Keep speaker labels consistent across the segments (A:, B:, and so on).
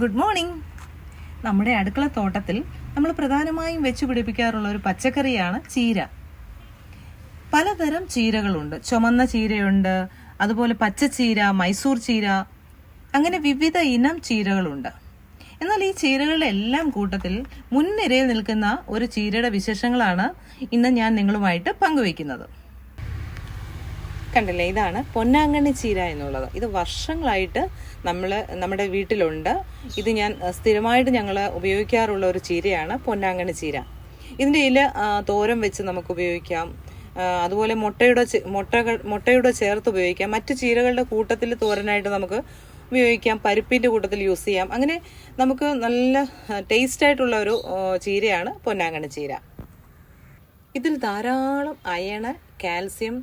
A: Good morning നമ്മുടെ അടുക്കള തോട്ടത്തിൽ നമ്മൾ പ്രധാനമായും വെച്ച് പിടിപ്പിക്കാറുള്ള ഒരു പച്ചക്കറിയാണ് ചീര. പലതരം ചീരകളുണ്ട്. ചുമന്ന ചീരയുണ്ട് അതുപോലെ പച്ചച്ചീര മൈസൂർ ചീര അങ്ങനെ വിവിധ ഇനം ചീരകളുണ്ട്. എന്നാൽ ഈ ചീരകളുടെ എല്ലാം കൂട്ടത്തിൽ മുൻനിരയിൽ നിൽക്കുന്ന ഒരു ചീരയുടെ വിശേഷങ്ങളാണ് ഇന്ന് ഞാൻ നിങ്ങളുമായിട്ട് പങ്കുവയ്ക്കുന്നത്. കണ്ടില്ലേ? ഇതാണ് പൊന്നാങ്കണ്ണി ചീര എന്നുള്ളത്. ഇത് വർഷങ്ങളായിട്ട് നമ്മൾ നമ്മുടെ വീട്ടിലുണ്ട്. ഇത് ഞാൻ സ്ഥിരമായിട്ട് ഞങ്ങൾ ഉപയോഗിക്കാറുള്ള ഒരു ചീരയാണ് പൊന്നാങ്കണ്ണി ചീര. ഇതിന്റെ ഇല തോരം വെച്ച് നമുക്ക് ഉപയോഗിക്കാം. അതുപോലെ മുട്ടയുടെ മുട്ടകൾ മുട്ടയുടെ ചേർത്ത് ഉപയോഗിക്കാം. മറ്റ് ചീരകളുടെ കൂട്ടത്തിൽ തോരനായിട്ട് നമുക്ക് ഉപയോഗിക്കാം. പരിപ്പിന്റെ കൂട്ടത്തിൽ യൂസ് ചെയ്യാം. അങ്ങനെ നമുക്ക് നല്ല ടേസ്റ്റ് ആയിട്ടുള്ള ഒരു ചീരയാണ് പൊന്നാങ്കണ്ണി ചീര. ഇതിൽ ധാരാളം അയണ കാൽസ്യം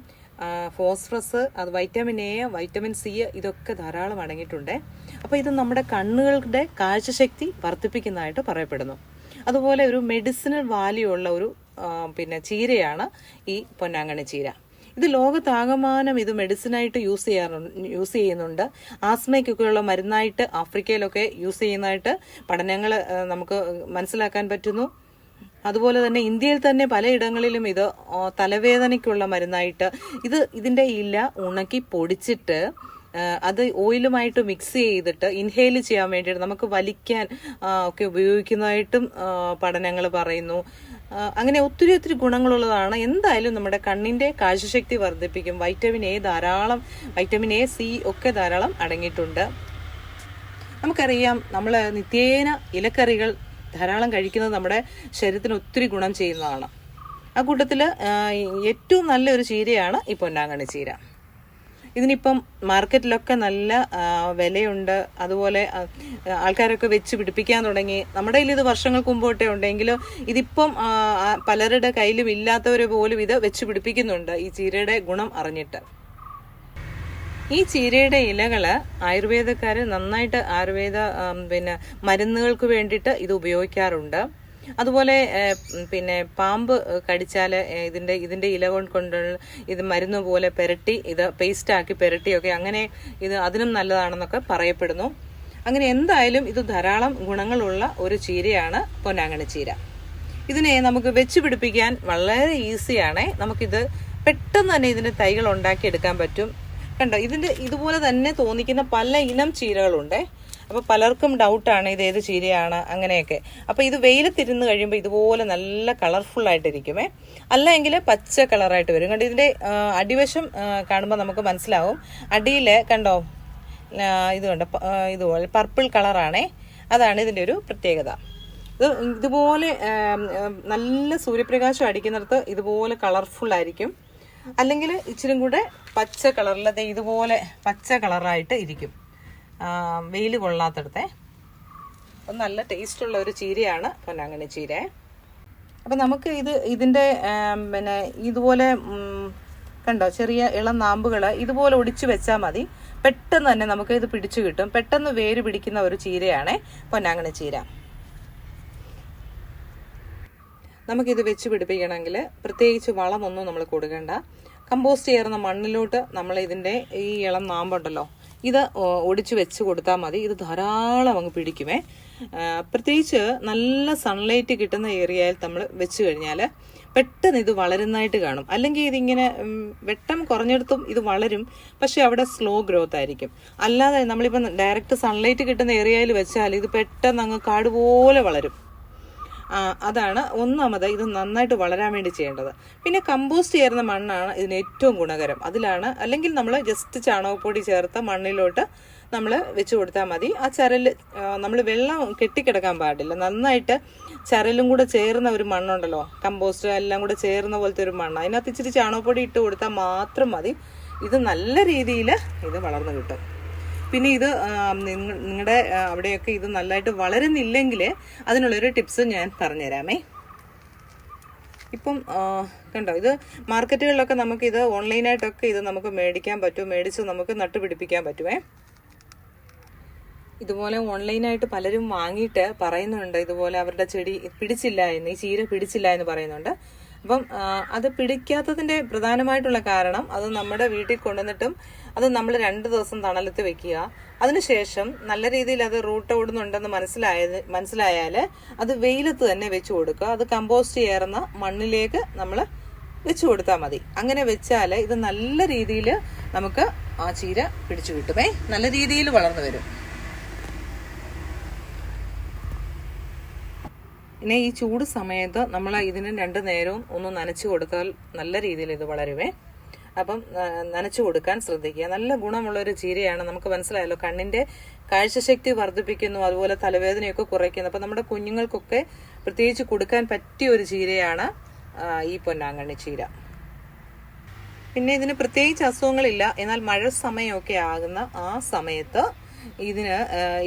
A: ഫോസ്ഫറസ് അത് വൈറ്റമിൻ എ വൈറ്റമിൻ സി ഇതൊക്കെ ധാരാളം അടങ്ങിയിട്ടുണ്ട്. അപ്പോൾ ഇത് നമ്മുടെ കണ്ണുകളുടെ കാഴ്ചശക്തി വർദ്ധിപ്പിക്കുന്നതായിട്ട് പറയപ്പെടുന്നു. അതുപോലെ ഒരു മെഡിസിനൽ വാല്യൂ ഉള്ള ഒരു പിന്നെ ചീരയാണ് ഈ പൊന്നാങ്കണ്ണി ചീര. ഇത് ലോകത്താകമാനം ഇത് മെഡിസിനായിട്ട് യൂസ് ചെയ്യാറുണ്ട് യൂസ് ചെയ്യുന്നുണ്ട്. ആസ്മയ്ക്കൊക്കെയുള്ള മരുന്നായിട്ട് ആഫ്രിക്കയിലൊക്കെ യൂസ് ചെയ്യുന്നതായിട്ട് പഠനങ്ങൾ നമുക്ക് മനസ്സിലാക്കാൻ പറ്റുന്നു. അതുപോലെ തന്നെ ഇന്ത്യയിൽ തന്നെ പലയിടങ്ങളിലും ഇത് തലവേദനയ്ക്കുള്ള മരുന്നായിട്ട് ഇത് ഇതിന്റെ ഇല ഉണക്കി പൊടിച്ചിട്ട് അത് ഓയിലുമായിട്ട് മിക്സ് ചെയ്തിട്ട് ഇൻഹെയിൽ ചെയ്യാൻ വേണ്ടിയിട്ട് നമുക്ക് വലിക്കാൻ ഒക്കെ ഉപയോഗിക്കുന്നതായിട്ടും പഠനങ്ങൾ പറയുന്നു. അങ്ങനെ ഒത്തിരി ഒത്തിരി ഗുണങ്ങളുള്ളതാണ്. എന്തായാലും നമ്മുടെ കണ്ണിന്റെ കാഴ്ചശക്തി വർദ്ധിപ്പിക്കും. വൈറ്റമിൻ എ ധാരാളം വൈറ്റമിൻ എ സി ഒക്കെ ധാരാളം അടങ്ങിയിട്ടുണ്ട്. നമുക്കറിയാം നമ്മൾ നിത്യേന ഇലക്കറികൾ ധാരാളം കഴിക്കുന്നത് നമ്മുടെ ശരീരത്തിന് ഒത്തിരി ഗുണം ചെയ്യുന്നതാണ്. ആ കൂട്ടത്തിൽ ഏറ്റവും നല്ലൊരു ചീരയാണ് ഈ പൊന്നാങ്കണ്ണി ചീര. ഇതിനിപ്പം മാർക്കറ്റിലൊക്കെ നല്ല വിലയുണ്ട്. അതുപോലെ ആൾക്കാരൊക്കെ വെച്ച് പിടിപ്പിക്കാൻ തുടങ്ങി. നമ്മുടെ കയ്യിൽ ഇത് വർഷങ്ങൾക്ക് മുമ്പോട്ടേ ഉണ്ടെങ്കിലും ഇതിപ്പം പലരുടെ കയ്യിലും ഇല്ലാത്തവരെ പോലും ഇത് വെച്ച് പിടിപ്പിക്കുന്നുണ്ട് ഈ ചീരയുടെ ഗുണം അറിഞ്ഞിട്ട്. ഈ ചീരയുടെ ഇലകൾ ആയുർവേദക്കാര് നന്നായിട്ട് ആയുർവേദ പിന്നെ മരുന്നുകൾക്ക് വേണ്ടിയിട്ട് ഇത് ഉപയോഗിക്കാറുണ്ട്. അതുപോലെ പിന്നെ പാമ്പ് കടിച്ചാൽ ഇതിന്റെ ഇതിന്റെ ഇല കൊണ്ട് കൊണ്ട് ഇത് മരുന്ന് പോലെ പെരട്ടി ഇത് പേസ്റ്റാക്കി പെരട്ടിയൊക്കെ അങ്ങനെ ഇത് അതിനും നല്ലതാണെന്നൊക്കെ പറയപ്പെടുന്നു. അങ്ങനെ എന്തായാലും ഇത് ധാരാളം ഗുണങ്ങളുള്ള ഒരു ചീരയാണ് പൊന്നാങ്ങണി ചീര. ഇതിനെ നമുക്ക് വെച്ച് പിടിപ്പിക്കാൻ വളരെ ഈസിയാണ്. നമുക്കിത് പെട്ടെന്ന് തന്നെ ഇതിന്റെ തൈകൾ ഉണ്ടാക്കിയെടുക്കാൻ പറ്റും. കണ്ടോ? ഇതിന്റെ ഇതുപോലെ തന്നെ തോന്നിക്കുന്ന പല ഇനം ചീരകളുണ്ട്. അപ്പോൾ പലർക്കും ഡൗട്ടാണ് ഇത് ഏത് ചീരയാണ് അങ്ങനെയൊക്കെ. അപ്പോൾ ഇത് വെയിലത്തിരുന്ന് കഴിയുമ്പോൾ ഇതുപോലെ നല്ല കളർഫുൾ ആയിട്ടിരിക്കുമേ. അല്ല എങ്കിൽ പച്ച കളറായിട്ട് വരും. കണ്ടോ? ഇതിന്റെ ആ, അടിവശം കാണുമ്പോൾ നമുക്ക് മനസ്സിലാവും. അടിയിൽ കണ്ടോ? ഇത് കണ്ടോ? ഇതുപോലെ പർപ്പിൾ കളറാണേ. അതാണ് ഇതിന്റെ ഒരു പ്രത്യേകത. ഇത് ഇതുപോലെ നല്ല സൂര്യപ്രകാശം അടിക്കുന്നിടത്ത് ഇതുപോലെ കളർഫുൾ ആയിരിക്കും. അല്ലെങ്കിൽ ഇച്ചിരി കൂടെ പച്ച കളറിൽ ദേ ഇതുപോലെ പച്ച കളറായിട്ട് ഇരിക്കും. വെയിൽ കൊള്ളാത്തടത്തെ. അപ്പം നല്ല ടേസ്റ്റുള്ള ഒരു ചീരയാണ് പൊന്നാങ്കണ്ണി ചീര. അപ്പം നമുക്ക് ഇത് ഇതിന്റെ പിന്നെ ഇതുപോലെ കണ്ടോ ചെറിയ ഇളം നാമ്പുകൾ ഇതുപോലെ ഒടിച്ചു വെച്ചാൽ മതി. പെട്ടെന്ന് തന്നെ നമുക്ക് ഇത് പിടിച്ചു കിട്ടും. പെട്ടെന്ന് വേര് പിടിക്കുന്ന ഒരു ചീരയാണ് പൊന്നാങ്കണ്ണി ചീര. നമുക്കിത് വെച്ച് പിടിപ്പിക്കണമെങ്കിൽ പ്രത്യേകിച്ച് വളമൊന്നും നമ്മൾ കൊടുക്കേണ്ട. കമ്പോസ്റ്റ് ചേർന്ന മണ്ണിലോട്ട് നമ്മൾ ഇതിന്റെ ഈ ഇളം നാമ്പുണ്ടല്ലോ ഇത് ഒടിച്ച് വെച്ച് കൊടുത്താൽ മതി. ഇത് ധാരാളം അങ്ങ് പിടിക്കുമേ. പ്രത്യേകിച്ച് നല്ല സൺലൈറ്റ് കിട്ടുന്ന ഏരിയയിൽ നമ്മൾ വെച്ച് കഴിഞ്ഞാൽ പെട്ടെന്ന് ഇത് വളരുന്നതായിട്ട് കാണും. അല്ലെങ്കിൽ ഇതിങ്ങനെ വെട്ടം കുറഞ്ഞെടുത്തും ഇത് വളരും. പക്ഷെ അവിടെ സ്ലോ ഗ്രോത്ത് ആയിരിക്കും. അല്ലാതെ നമ്മളിപ്പം ഡയറക്റ്റ് സൺലൈറ്റ് കിട്ടുന്ന ഏരിയയിൽ വെച്ചാൽ ഇത് പെട്ടെന്ന് അങ്ങ് കാട് പോലെ വളരും. അതാണ് ഒന്നാമത് ഇത് നന്നായിട്ട് വളരാൻ വേണ്ടി ചെയ്യേണ്ടത്. പിന്നെ കമ്പോസ്റ്റ് ചേർന്ന മണ്ണാണ് ഇതിന് ഏറ്റവും ഗുണകരം. അതിലാണ് അല്ലെങ്കിൽ നമ്മൾ ജസ്റ്റ് ചാണകപ്പൊടി ചേർത്ത മണ്ണിലോട്ട് നമ്മൾ വെച്ച് കൊടുത്താൽ മതി. ആ ചരൽ നമ്മൾ വെള്ളം കെട്ടിക്കിടക്കാൻ പാടില്ല. നന്നായിട്ട് ചരലും കൂടെ ചേർന്ന ഒരു മണ്ണുണ്ടല്ലോ കമ്പോസ്റ്റ് എല്ലാം കൂടെ ചേർന്ന പോലത്തെ ഒരു മണ്ണ്. അതിനകത്ത് ഇച്ചിരി ചാണകപ്പൊടി ഇട്ട് കൊടുത്താൽ മാത്രം മതി. ഇത് നല്ല രീതിയിൽ ഇത് വളർന്നു കിട്ടും. പിന്നെ ഇത് നിങ്ങളുടെ അവിടെയൊക്കെ ഇത് നല്ലതായിട്ട് വളരുന്നില്ലെങ്കിൽ അതിനുള്ളൊരു ടിപ്സ് ഞാൻ പറഞ്ഞുതരാമേ. ഇപ്പം കണ്ടോ ഇത് മാർക്കറ്റുകളിലൊക്കെ നമുക്ക് ഇത് ഓൺലൈനായിട്ടൊക്കെ ഇത് നമുക്ക് മേടിക്കാൻ പറ്റും മേടിച്ച് നമുക്ക് നട്ടുപിടിപ്പിക്കാൻ പറ്റുമേ ഇതുപോലെ ഓൺലൈനായിട്ട് പലരും വാങ്ങിയിട്ട് പറയുന്നുണ്ട് ഇതുപോലെ അവരുടെ ചെടി പിടിച്ചില്ല എന്ന് ഈ ചീര പിടിച്ചില്ല എന്ന് പറയുന്നുണ്ട്. അപ്പം അത് പിടിക്കാത്തതിന്റെ പ്രധാനമായിട്ടുള്ള കാരണം അത് നമ്മുടെ വീട്ടിൽ കൊണ്ടുവന്നിട്ടും അത് നമ്മൾ രണ്ട് ദിവസം തണലത്ത് വെക്കുക. അതിനുശേഷം നല്ല രീതിയിൽ അത് റൂട്ട് ഓടുന്നുണ്ടെന്ന് മനസ്സിലായ മനസ്സിലായാൽ അത് വെയിലത്ത് തന്നെ വെച്ച് കൊടുക്കുക. അത് കമ്പോസ്റ്റ് ചേർന്ന മണ്ണിലേക്ക് നമ്മൾ വെച്ച് കൊടുത്താൽ മതി. അങ്ങനെ വെച്ചാൽ ഇത് നല്ല രീതിയിൽ നമുക്ക് ആ ചീര പിടിച്ചു കിട്ടുമേ നല്ല രീതിയിൽ വളർന്നു വരും. പിന്നെ ഈ ചൂട് സമയത്ത് നമ്മൾ ഇതിന് രണ്ട് നേരവും ഒന്ന് നനച്ചു കൊടുത്താൽ നല്ല രീതിയിൽ ഇത് വളരുവേ. അപ്പം നനച്ചു കൊടുക്കാൻ ശ്രദ്ധിക്കുക. നല്ല ഗുണമുള്ളൊരു ചീരയാണ്. നമുക്ക് മനസ്സിലായല്ലോ കണ്ണിന്റെ കാഴ്ചശക്തി വർദ്ധിപ്പിക്കുന്നു അതുപോലെ തലവേദനയൊക്കെ കുറയ്ക്കുന്നു. അപ്പം നമ്മുടെ കുഞ്ഞുങ്ങൾക്കൊക്കെ പ്രത്യേകിച്ച് കൊടുക്കാൻ പറ്റിയ ഒരു ചീരയാണ് ഈ പൊന്നാങ്കണ്ണി ചീര. പിന്നെ ഇതിന് പ്രത്യേകിച്ച് അസുഖങ്ങളില്ല. എന്നാൽ മഴ സമയമൊക്കെ ആകുന്ന ആ സമയത്ത് ഇതിന്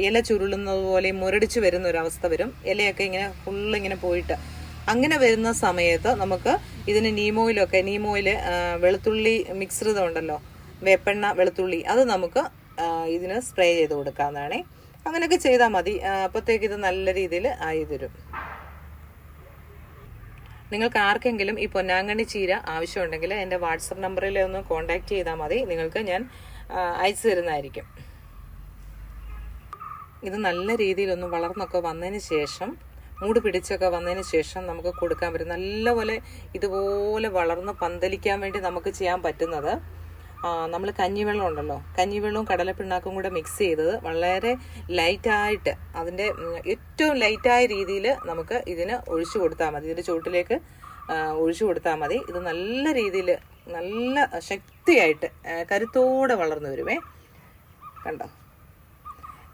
A: ഇല ചുരുളുന്നത് പോലെ മുരടിച്ച് വരുന്ന ഒരു അവസ്ഥ വരും. ഇലയൊക്കെ ഇങ്ങനെ ഫുള്ള് ഇങ്ങനെ പോയിട്ട്. അങ്ങനെ വരുന്ന സമയത്ത് നമുക്ക് ഇതിന് നീമോയിലൊക്കെ നീമോയിൽ വെളുത്തുള്ളി മിക്സ്ഡ് ഉണ്ടല്ലോ വേപ്പെണ്ണ വെളുത്തുള്ളി അത് നമുക്ക് ഇതിന് സ്പ്രേ ചെയ്ത് കൊടുക്കാവുന്നതാണേ. അങ്ങനെയൊക്കെ ചെയ്താൽ മതി. അപ്പോഴത്തേക്ക് ഇത് നല്ല രീതിയിൽ ആയി തരും നിങ്ങൾക്ക് ആർക്കെങ്കിലും ഈ പൊന്നാങ്കണ്ണി ചീര ആവശ്യമുണ്ടെങ്കിൽ എന്റെ വാട്സപ്പ് നമ്പറിൽ ഒന്ന് കോൺടാക്റ്റ് ചെയ്താൽ മതി. നിങ്ങൾക്ക് ഞാൻ അയച്ചു തരുന്നതായിരിക്കും. ഇത് നല്ല രീതിയിലൊന്ന് വളർന്നൊക്കെ വന്നതിന് ശേഷം മൂട് പിടിച്ചൊക്കെ വന്നതിന് ശേഷം നമുക്ക് കൊടുക്കാൻ പറ്റും. നല്ലപോലെ ഇതുപോലെ വളർന്ന് പന്തലിക്കാൻ വേണ്ടി നമുക്ക് ചെയ്യാൻ പറ്റുന്നത് നമ്മൾ കഞ്ഞിവെള്ളം ഉണ്ടല്ലോ. കഞ്ഞിവെള്ളവും കടലപ്പിണ്ണാക്കും കൂടെ മിക്സ് ചെയ്തത് വളരെ ലൈറ്റായിട്ട് അതിന്റെ ഏറ്റവും ലൈറ്റായ രീതിയിൽ നമുക്ക് ഇതിന് ഒഴിച്ചു കൊടുത്താൽ മതി. ഇതിന്റെ ചുവട്ടിലേക്ക് ഒഴിച്ചു കൊടുത്താൽ മതി. ഇത് നല്ല രീതിയിൽ നല്ല ശക്തിയായിട്ട് കരുത്തോടെ വളർന്നു വരുമേ കണ്ടോ?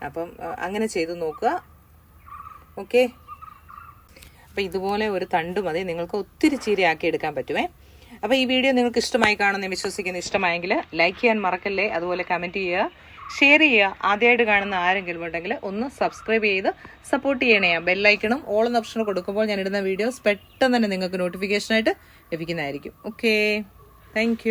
A: അപ്പം അങ്ങനെ ചെയ്ത് നോക്കുക. ഓക്കെ? അപ്പം ഇതുപോലെ ഒരു തണ്ട് മതി. നിങ്ങൾക്ക് ഒത്തിരി ചീരയാക്കി എടുക്കാൻ പറ്റുമേ അപ്പോൾ ഈ വീഡിയോ നിങ്ങൾക്ക് ഇഷ്ടമായി കാണുന്ന വിശ്വസിക്കുന്നു ഇഷ്ടമായെങ്കിൽ ലൈക്ക് ചെയ്യാൻ മറക്കല്ലേ? അതുപോലെ കമന്റ് ചെയ്യുക ഷെയർ ചെയ്യുക. ആദ്യമായിട്ട് കാണുന്ന ആരെങ്കിലും ഉണ്ടെങ്കിൽ ഒന്ന് സബ്സ്ക്രൈബ് ചെയ്ത് സപ്പോർട്ട് ചെയ്യണേ. ബെല്ലൈക്കണം ഓൾ എന്ന ഓപ്ഷൻ കൊടുക്കുമ്പോൾ ഞാൻ ഇടുന്ന വീഡിയോസ് പെട്ടെന്ന് തന്നെ നിങ്ങൾക്ക് നോട്ടിഫിക്കേഷനായിട്ട് ലഭിക്കുന്നതായിരിക്കും. ഓക്കെ? താങ്ക്